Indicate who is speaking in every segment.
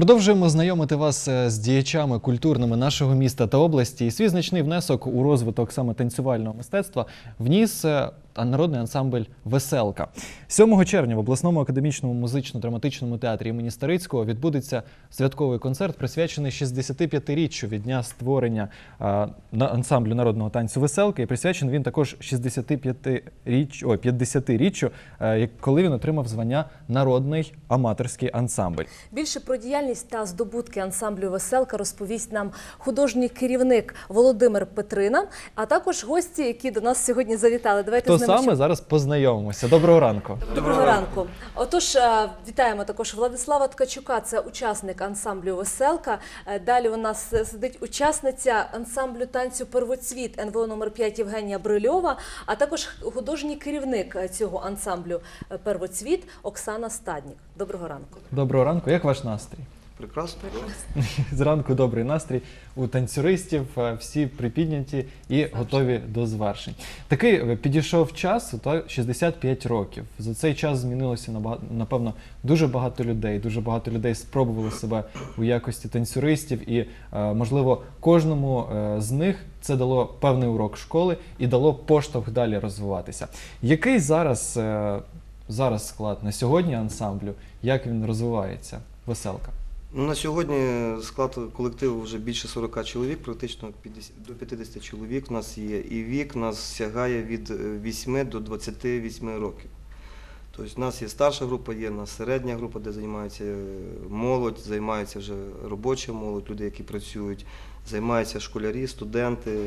Speaker 1: Продовжуємо знайомити вас е, з діячами культурними нашого міста та області. І свій значний внесок у розвиток саме танцювального мистецтва вніс е, народний ансамбль Веселка. 7 червня в обласному академічному музично-драматичному театрі імені Старицького відбудеться святковий концерт, присвячений 65-річчю від дня створення ансамблю народного танцю Веселка. І присвячений він також 65-річ, ой, 50-річчю, е, як- коли він отримав звання народний аматорський ансамбль.
Speaker 2: Більше про діяльність та здобутки ансамблю Веселка розповість нам художній керівник Володимир Петрина, а також гості, які до нас сьогодні завітали. Давайте
Speaker 1: Хто саме зараз познайомимося. Доброго ранку.
Speaker 2: Доброго ранку. Отож, е, вітаємо також Владислава Ткачука, це учасник ансамблю Веселка. Е, Далі у нас сидить учасниця ансамблю танцю Первоцвіт НВО номер 5 Євгенія Брильова, а також художній керівник е, цього ансамблю Первоцвіт Оксана Стаднік. Доброго ранку.
Speaker 1: Доброго ранку. Як ваш настрій?
Speaker 3: Прекрасно.
Speaker 1: Зранку добрий настрій у танцюристів, е, всі припідняті і готові до звершень. Такий е, підійшов час, то 65 років. За цей час змінилося напевно дуже багато людей. Дуже багато людей спробували себе у якості танцюристів, і е, можливо кожному з них це дало певний урок школи і дало поштовх далі розвиватися. Який зараз, зараз склад на сьогодні ансамблю? Як він розвивається? Веселка.
Speaker 3: Ну, на сьогодні склад колективу вже більше 40 чоловік, практично 50, до 50 чоловік у нас є. І вік нас сягає від е, 8 до 28 років. Тобто у нас є старша група, є у нас середня група, де займається е, молодь, займається вже робоча молодь, люди, які працюють, займаються школярі, студенти.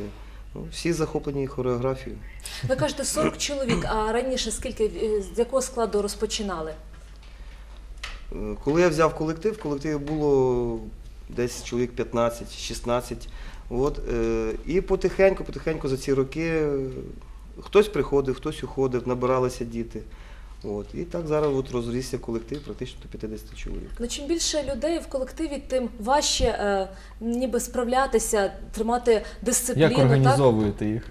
Speaker 3: Ну, всі захоплені хореографією.
Speaker 2: Ви кажете 40 чоловік, а раніше скільки е, з якого складу розпочинали?
Speaker 3: Коли я взяв колектив, в колективі було десь чоловік 15-16. От, е, і потихеньку, потихеньку за ці роки хтось приходив, хтось уходив, набиралися діти. От, і так зараз от розрісся колектив практично до 50 чоловік.
Speaker 2: Ну, чим більше людей в колективі, тим важче е, ніби справлятися, тримати дисципліну.
Speaker 1: Як організовуєте їх?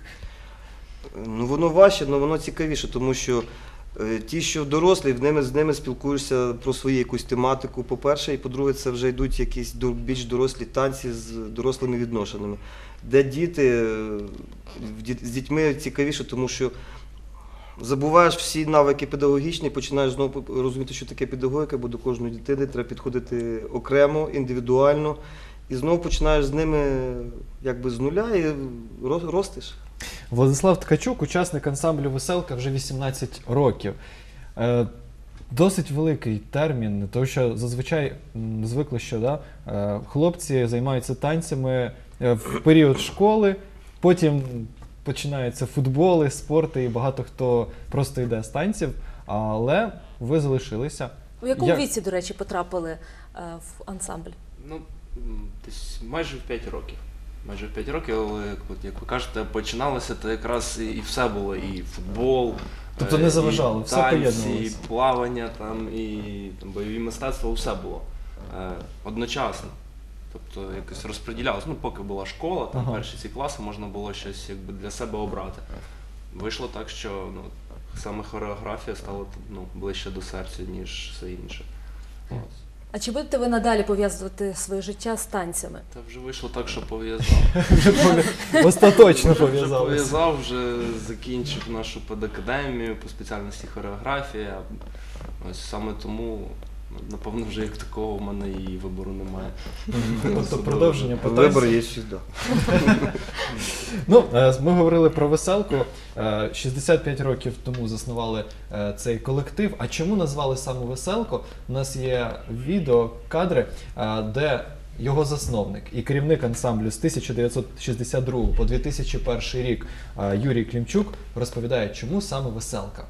Speaker 3: Ну воно важче, але воно цікавіше, тому що ті, що дорослі, з ними спілкуєшся про свою якусь тематику, по-перше, і по-друге, це вже йдуть якісь більш дорослі танці з дорослими відношеннями. Де діти, е, з дітьми цікавіше, тому що забуваєш всі навики педагогічні, починаєш знову розуміти, що таке педагогіка, бо до кожної дитини треба підходити окремо, індивідуально. І знову починаєш з ними якби з нуля і ро- ростеш.
Speaker 1: Владислав Ткачук, учасник ансамблю Веселка вже 18 років. Е, Досить великий термін, тому що зазвичай м, звикли, що да, е, хлопці займаються танцями е, в період школи, потім починаються футболи, спорти, і багато хто просто йде з танців. Але ви залишилися.
Speaker 2: У якому
Speaker 1: Як-
Speaker 2: віці, до речі, потрапили е, в ансамбль?
Speaker 4: Ну, м, десь майже в 5 років. Майже в 5 років, але як, от, як ви кажете, починалося, то якраз і, все було, і футбол.
Speaker 1: Тобто
Speaker 4: е,
Speaker 1: не заважало,
Speaker 4: і
Speaker 1: все
Speaker 4: танці,
Speaker 1: поєднувалося.
Speaker 4: І плавання, там, і там, бойові мистецтва, все було е, одночасно. Тобто якось розподілялося. Ну, поки була школа, там
Speaker 1: Ага.
Speaker 4: перші ці класи можна було щось якби для себе обрати. Вийшло так, що ну, саме хореографія стала ну, ближче до серця, ніж все інше. От.
Speaker 2: А чи будете ви надалі пов'язувати своє життя з танцями?
Speaker 4: Та вже вийшло так, що пов'язав.
Speaker 1: Остаточно
Speaker 4: Вже
Speaker 1: пов'язалися.
Speaker 4: пов'язав, вже закінчив нашу педакадемію по спеціальності хореографія. Ось саме тому, напевно, вже як такого в мене і вибору немає.
Speaker 1: Тобто продовження по
Speaker 3: Вибор є завжди.
Speaker 1: Ну, е, ми говорили про веселку. Е, 65 років тому заснували е, цей колектив. А чому назвали саме веселку? У нас є відео, кадри, е, де його засновник і керівник ансамблю з 1962 по 2001 рік е, Юрій Клімчук розповідає, чому саме веселка.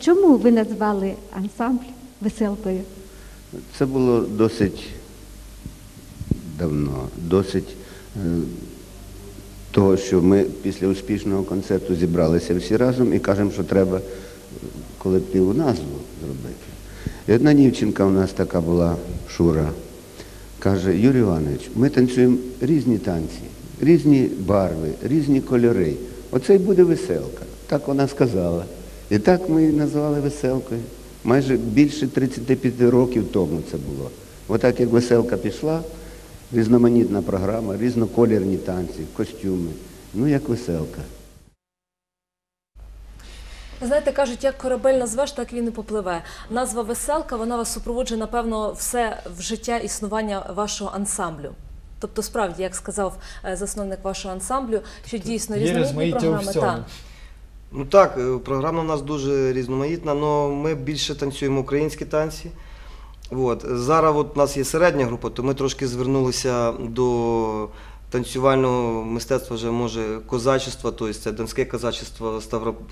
Speaker 5: Чому ви назвали ансамбль веселкою?
Speaker 6: Це було досить давно, досить е, того, що ми після успішного концерту зібралися всі разом і кажемо, що треба колективу назву зробити. І одна дівчинка у нас така була Шура, каже, Юрій Іванович, ми танцюємо різні танці, різні барви, різні кольори. Оце й буде веселка. Так вона сказала. І так ми її назвали веселкою. Майже більше 35 років тому це було. Отак як веселка пішла, різноманітна програма, різноколірні танці, костюми. Ну, як веселка.
Speaker 2: Знаєте, кажуть, як корабель назвеш, так він і попливе. Назва веселка, вона вас супроводжує, напевно, все в життя існування вашого ансамблю. Тобто, справді, як сказав е, засновник вашого ансамблю, що дійсно
Speaker 1: Є
Speaker 2: різноманітні програми.
Speaker 1: всьому.
Speaker 3: Ну так, е, програма у нас дуже різноманітна, але ми більше танцюємо українські танці. От. Зараз от у нас є середня група, то ми трошки звернулися до танцювального мистецтва, вже може козачества, тобто це донське козачество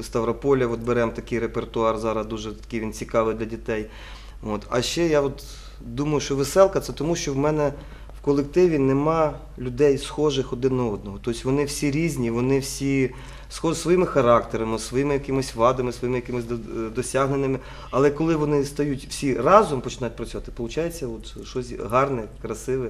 Speaker 3: Ставрополя. От беремо такий репертуар, зараз дуже такий він цікавий для дітей. От. А ще я от думаю, що веселка це тому, що в мене в колективі нема людей схожих один на одного. Тобто вони всі різні, вони всі схожі своїми характерами, своїми якимись вадами, своїми якимись до- досягненнями. Але коли вони стають всі разом починають працювати, виходить от щось гарне, красиве.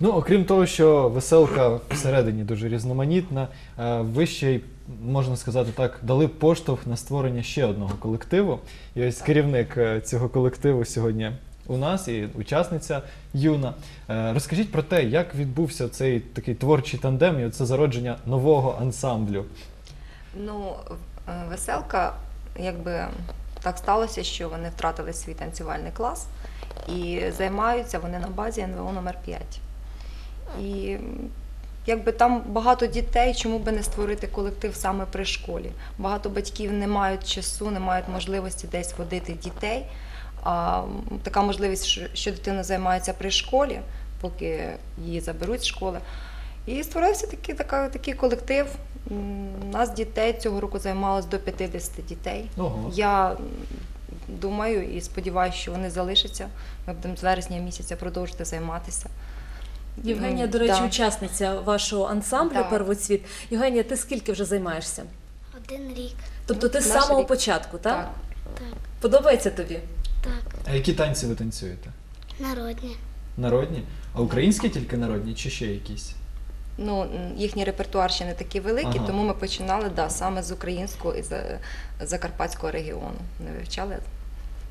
Speaker 1: Ну, окрім того, що веселка всередині дуже різноманітна, е, ви ще й, можна сказати так, дали поштовх на створення ще одного колективу. І ось керівник е, цього колективу сьогодні у нас і учасниця Юна. Е, Розкажіть про те, як відбувся цей такий творчий тандем і це зародження нового ансамблю.
Speaker 7: Ну, е, веселка, якби так сталося, що вони втратили свій танцювальний клас і займаються вони на базі НВО номер 5 І якби там багато дітей, чому би не створити колектив саме при школі. Багато батьків не мають часу, не мають можливості десь водити дітей. А така можливість, що- дитина займається при школі, поки її заберуть з школи. І створився такий, така, такий колектив. У нас дітей цього року займалось до 50 дітей.
Speaker 1: Ого.
Speaker 7: Я думаю і сподіваюся, що вони залишаться. Ми будемо з вересня місяця продовжити займатися.
Speaker 2: Євгенія, до речі,
Speaker 7: да.
Speaker 2: учасниця вашого ансамблю
Speaker 7: Так.
Speaker 2: Первоцвіт. Євгенія, ти скільки вже займаєшся?
Speaker 8: Один рік.
Speaker 2: Тобто ти з самого
Speaker 7: рік.
Speaker 2: початку? Так.
Speaker 7: Так,
Speaker 2: Подобається тобі?
Speaker 8: Так.
Speaker 1: А які танці ви танцюєте?
Speaker 8: Народні.
Speaker 1: Народні? А українські тільки народні чи ще якісь?
Speaker 7: Ну, їхній репертуар ще не такий великий,
Speaker 1: Ага.
Speaker 7: тому ми починали да, саме з українського і закарпатського регіону. Ми вивчали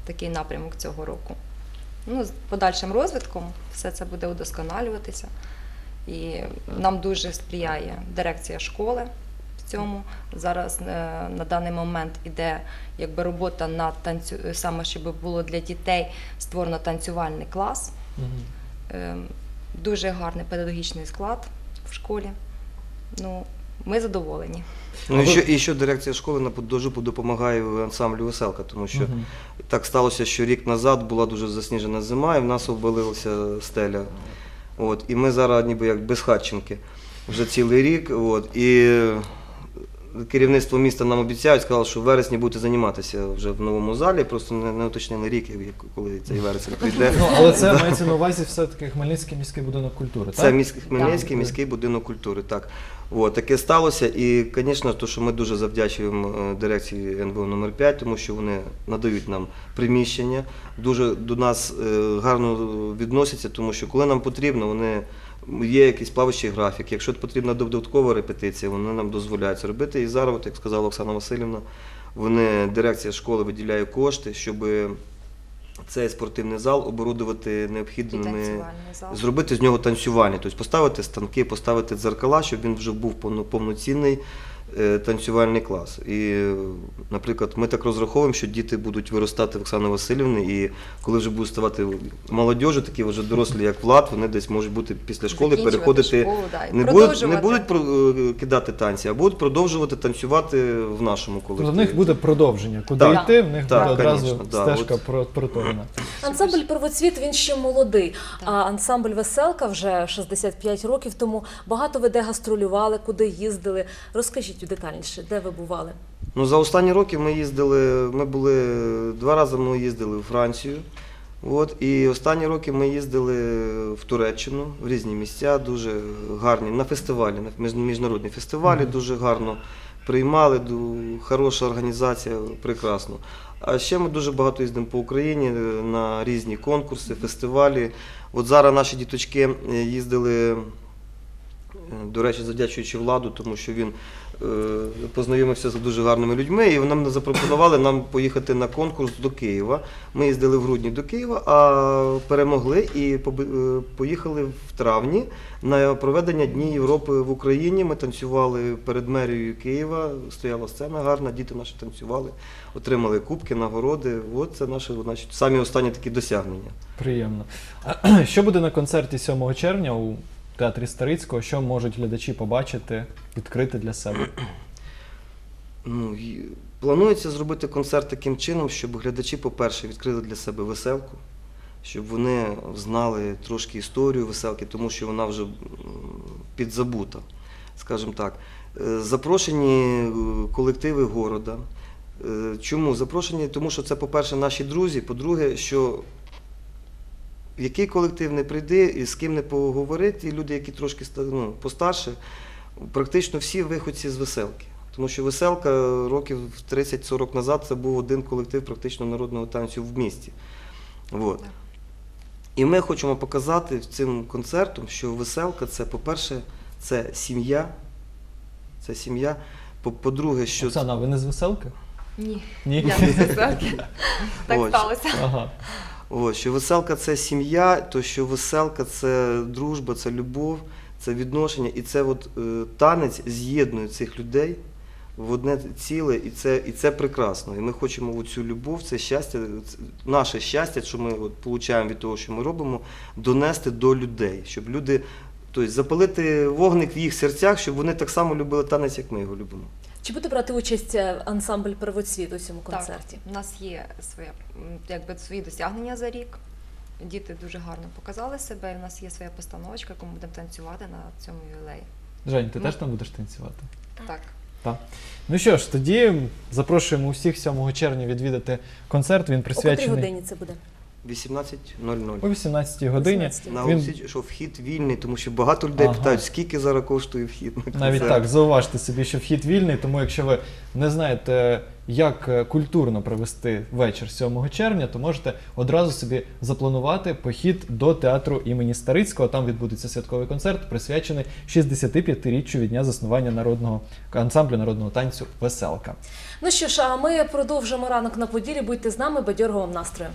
Speaker 7: такий напрямок цього року. Ну, з подальшим розвитком все це буде удосконалюватися. І нам дуже сприяє дирекція школи в цьому. Зараз е, на даний момент іде якби робота над танцю... саме, щоб було для дітей створено танцювальний клас. Е, Дуже гарний педагогічний склад в школі. Ну, ми задоволені.
Speaker 3: Ну і що, і що дирекція школи на дуже допомагає ансамблю веселка, тому що
Speaker 1: Мгм.
Speaker 3: так сталося, що рік назад була дуже засніжена зима, і в нас обвалилася стеля. От, і ми зараз ніби як безхатченки вже цілий рік. От, і керівництво міста нам обіцяють, сказало, що в вересні будете займатися вже в новому залі, просто не, не уточнили рік, як- коли цей вересень прийде.
Speaker 1: Ну, але це мається на увазі все-таки Хмельницький міський будинок культури,
Speaker 3: Це
Speaker 1: так?
Speaker 3: міський Хмельницький
Speaker 1: Так.
Speaker 3: міський будинок культури. Так. От, таке сталося. І, звісно, то, що ми дуже завдячуємо е, дирекції НБО номер 5 тому що вони надають нам приміщення, дуже до нас е, гарно відносяться, тому що коли нам потрібно, вони. Є якийсь плаваючий графік. Якщо потрібна додаткова репетиція, вони нам дозволяють це робити. І зараз, от, як сказала Оксана Васильівна, вони, дирекція школи виділяє кошти, щоб цей спортивний зал оборудувати необхідними
Speaker 7: зал.
Speaker 3: зробити з нього танцювальний, тобто поставити станки, поставити дзеркала, щоб він вже був повноцінний танцювальний клас. І, е, наприклад, ми так розраховуємо, що діти будуть виростати в Оксани Васильівни, і коли вже будуть ставати молодіжі, такі вже дорослі, як Влад, вони десь можуть бути після школи переходити.
Speaker 7: школу, да,
Speaker 3: Не будуть, не будуть е, кидати танці, а будуть продовжувати танцювати в нашому
Speaker 1: Тобто в них буде продовження. Куди
Speaker 3: Так.
Speaker 1: йти, в них
Speaker 3: Так,
Speaker 1: буде одразу
Speaker 3: да,
Speaker 1: стежка
Speaker 3: от.
Speaker 1: про- проторена.
Speaker 2: Ансамбль Первоцвіт він ще молодий. А ансамбль Веселка вже 65 років тому багато ви де гастролювали, куди їздили. Розкажіть детальніше, де ви бували?
Speaker 3: Ну, за останні роки ми їздили, ми були два рази ми їздили у Францію. От, і останні роки ми їздили в Туреччину, в різні місця, дуже гарні, на фестивалі, на міжнародні фестивалі, дуже гарно приймали, хороша організація, прекрасно. А ще ми дуже багато їздимо по Україні на різні конкурси, фестивалі. От зараз наші діточки е, їздили Е, До речі, завдячуючи владу, тому що він познайомився з дуже гарними людьми, і нам запропонували нам поїхати на конкурс до Києва. Ми їздили в грудні до Києва, а перемогли і е, поїхали в травні на проведення Дні Європи в Україні. Ми танцювали перед мерією Києва, стояла сцена гарна, діти наші танцювали, отримали кубки, нагороди. От це наші значить, самі останні такі досягнення.
Speaker 1: Приємно. Що буде на концерті 7 червня у театрі Старицького? Що можуть глядачі побачити, відкрити для себе?
Speaker 3: Ну, планується зробити концерт таким чином, щоб глядачі, по-перше, відкрили для себе веселку, щоб вони знали трошки історію веселки, тому що вона вже підзабута, скажімо так. Е, Запрошені е, колективи города. Е, Чому? Запрошені, тому що це, по-перше, наші друзі, по-друге, що в який колектив не прийди і з ким не поговорити, і люди, які трошки ну, постарше, практично всі виходці з веселки. Тому що веселка років 30-40 назад це був один колектив практично народного танцю в місті. От. І ми хочемо показати цим концертом, що веселка це, по-перше, це сім'я. Це сім'я. По- По-друге, що
Speaker 1: Оксана, ви не з веселки?
Speaker 7: Ні,
Speaker 1: Ні?
Speaker 7: я не з веселки. Так сталося.
Speaker 1: Ага.
Speaker 3: Ось, що веселка це сім'я, то що веселка це дружба, це любов, це відношення, і це от, е, танець з'єднує цих людей в одне ціле, і це, і це прекрасно. І ми хочемо цю любов, це щастя, це наше щастя, що ми от, получаємо від того, що ми робимо, донести до людей, щоб люди, тобто запалити вогник в їх серцях, щоб вони так само любили танець, як ми його любимо.
Speaker 2: Чи буде брати участь е, ансамбль Первоцвіт у цьому
Speaker 7: Так,
Speaker 2: концерті?
Speaker 7: у нас є своє, якби, свої досягнення за рік. Діти дуже гарно показали себе, і в нас є своя постановочка, яку ми будемо танцювати на цьому ювілеї.
Speaker 1: Жень, ти
Speaker 7: Ну.
Speaker 1: теж там будеш танцювати?
Speaker 7: Так.
Speaker 1: Так. Ну що ж, тоді запрошуємо усіх 7 червня відвідати концерт. Він
Speaker 2: О котрій
Speaker 1: присвячений
Speaker 2: годині це буде?
Speaker 3: 18.00.
Speaker 1: о 18 годині.
Speaker 2: 18.
Speaker 3: На
Speaker 1: Він-
Speaker 3: усі, що вхід вільний, тому що багато людей
Speaker 1: Ага.
Speaker 3: питають, скільки зараз коштує вхід на концерт.
Speaker 1: Навіть так, зауважте собі, що вхід вільний, тому якщо ви не знаєте, як е, культурно провести вечір 7 червня, то можете одразу собі запланувати похід до театру імені Старицького. Там відбудеться святковий концерт, присвячений 65-річчю від дня заснування народного ансамблю народного танцю Веселка.
Speaker 2: Ну що ж, а ми продовжимо ранок на поділі. Будьте з нами, бадьорого вам настрою.